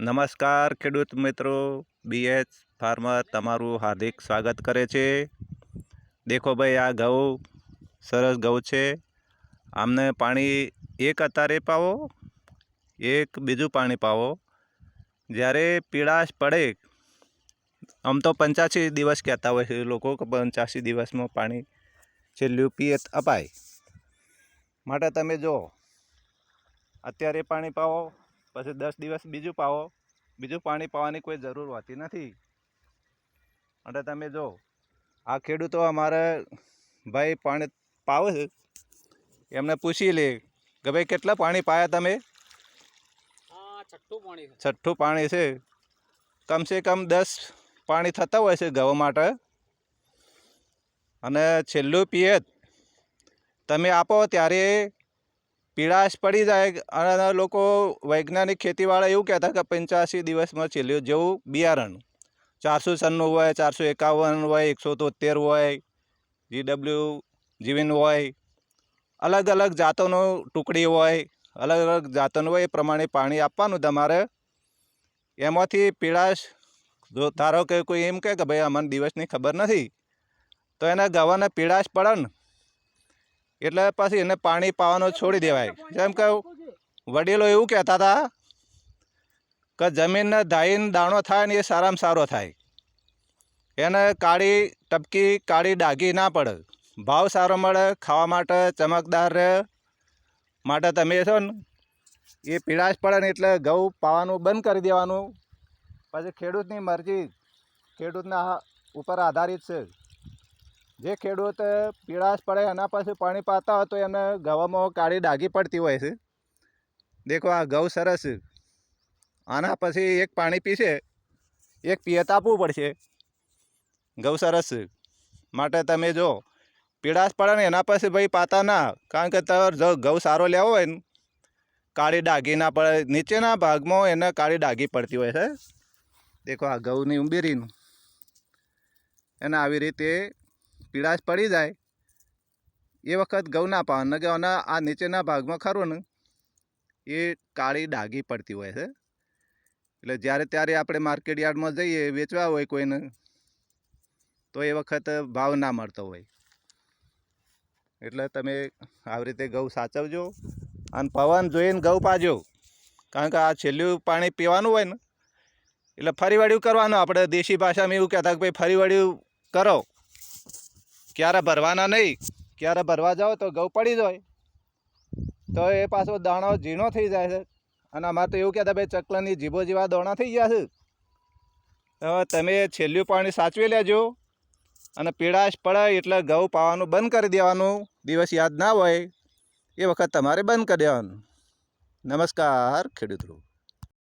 નમસ્કાર, ખેડૂત મિત્રો. બીએચ ફાર્મર તમારું હાર્દિક સ્વાગત કરે છે. દેખો ભાઈ, આ ઘઉં સરસ ઘઉં છે. આમને પાણી એક અતારે પાવો, એક બીજું પાણી પાવો. જ્યારે પીળાશ પડે, આમ તો પંચ્યાસી દિવસ કહેતા હોય છે લોકો કે પંચ્યાસી દિવસમાં પાણી છેલ્લું પિયત અપાય. માટે તમે જો અત્યારે પાણી પાવો. પછી દસ દિવસ બીજું પાવો. બીજું પાણી પાવાની કોઈ જરૂર હોતી નથી. અને તમે જો આ ખેડૂતો અમારે ભાઈ પાણી પાવે છે. એમને પૂછી લે કે ભાઈ કેટલા પાણી પાયા તમે? આ છઠ્ઠું પાણી છઠ્ઠું પાણી છે. કમસે કમ દસ પાણી થતા હોય છે ઘઉં માટે. અને છેલ્લું પિયત તમે આપો ત્યારે પીળાશ પડી જાય અને લોકો વૈજ્ઞાનિક ખેતીવાળા એવું કહેતા કે પંચ્યાસી દિવસમાં છેલ્લું જેવું બિયારણ ચારસો છન્નું હોય, ચારસો એકાવન હોય, એકસો તોતેર હોય જીડબલ્યુ જીવીન હોય, અલગ અલગ જાતોનો ટુકડી હોય, અલગ અલગ જાતોનું હોય એ પ્રમાણે પાણી આપવાનું તમારે. એમાંથી પીળાશ જો ધારો કે કોઈ એમ કહે કે ભાઈ અમને દિવસની ખબર નથી, તો એના ગવાને પીળાશ પડે ને. એટલે પછી એને પાણી પાવાનું છોડી દેવાય. જેમ કે વડીલો એવું કહેતા હતા કે જમીનને ધાઈને દાણો થાય ને એ સારામાં સારો થાય. એને કાળી ટપકી, કાળી ડાઘી ના પડે. ભાવ સારો મળે, ખાવા માટે ચમકદાર રહે. માટે તમે છો ને, એ પીળાશ પડે ને એટલે ઘઉં પાવાનું બંધ કરી દેવાનું. પછી ખેડૂતની મરજી ખેડૂતના ઉપર આધારિત છે. જે ખેડૂત પીળાશ પડે એના પછી પાણી પાતા હોય તો એને ગવામાં કાળી ડાઘી પડતી હોય છે. દેખો આ ઘઉં સરસ આના પછી એક પાણી પીશે, એક પિયત આપવું પડશે. ઘઉં સરસ માટે તમે જો, પીળાશ પડે ને એના પછી ભાઈ પાતા ના, કારણ કે તમારે જો ઘઉં સારો લેવો હોય ને, કાળી ડાઘી ના પડે, નીચેના ભાગમાં એને કાળી ડાઘી પડતી હોય છે. દેખો આ ઘઉંની ઉંબેરીનું. એને આવી રીતે પીળાશ પડી જાય, એ વખત ઘઉં ના પાવાનું. આના, આ નીચેના ભાગમાં ખરું ને, એ કાળી ડાઘી પડતી હોય છે. એટલે જ્યારે ત્યારે આપણે માર્કેટ યાર્ડમાં જઈએ, વેચવા હોય કોઈને, તો એ વખત ભાવ ના મળતો હોય. એટલે તમે આવી રીતે ઘઉં સાચવજો અને પવન જોઈને ઘઉં પાજો. કારણ કે આ છેલ્લું પાણી પીવાનું હોય ને, એટલે ફરી વળ્યું કરવાનું. આપણે દેશી ભાષામાં એવું કહેતા કે ભાઈ ફરી વળ્યું કરો. ક્યારે ભરવાના નહીં, ક્યારે ભરવા જાઓ તો ઘઉં પડી જાય. તો એ પાછો દાણો ઝીણો થઈ જાય છે. અને અમારે તો એવું કહેતા ભાઈ, ચકલાની જીભો જેવા દોણા થઈ ગયા છે. હવે તમે છેલ્લું પાણી સાચવી લેજો. અને પીડાશ પડે એટલે ઘઉં પાવાનું બંધ કરી દેવાનું. દિવસ યાદ ના હોય, એ વખત તમારે બંધ કરી દેવાનું. નમસ્કાર, ખેડૂતો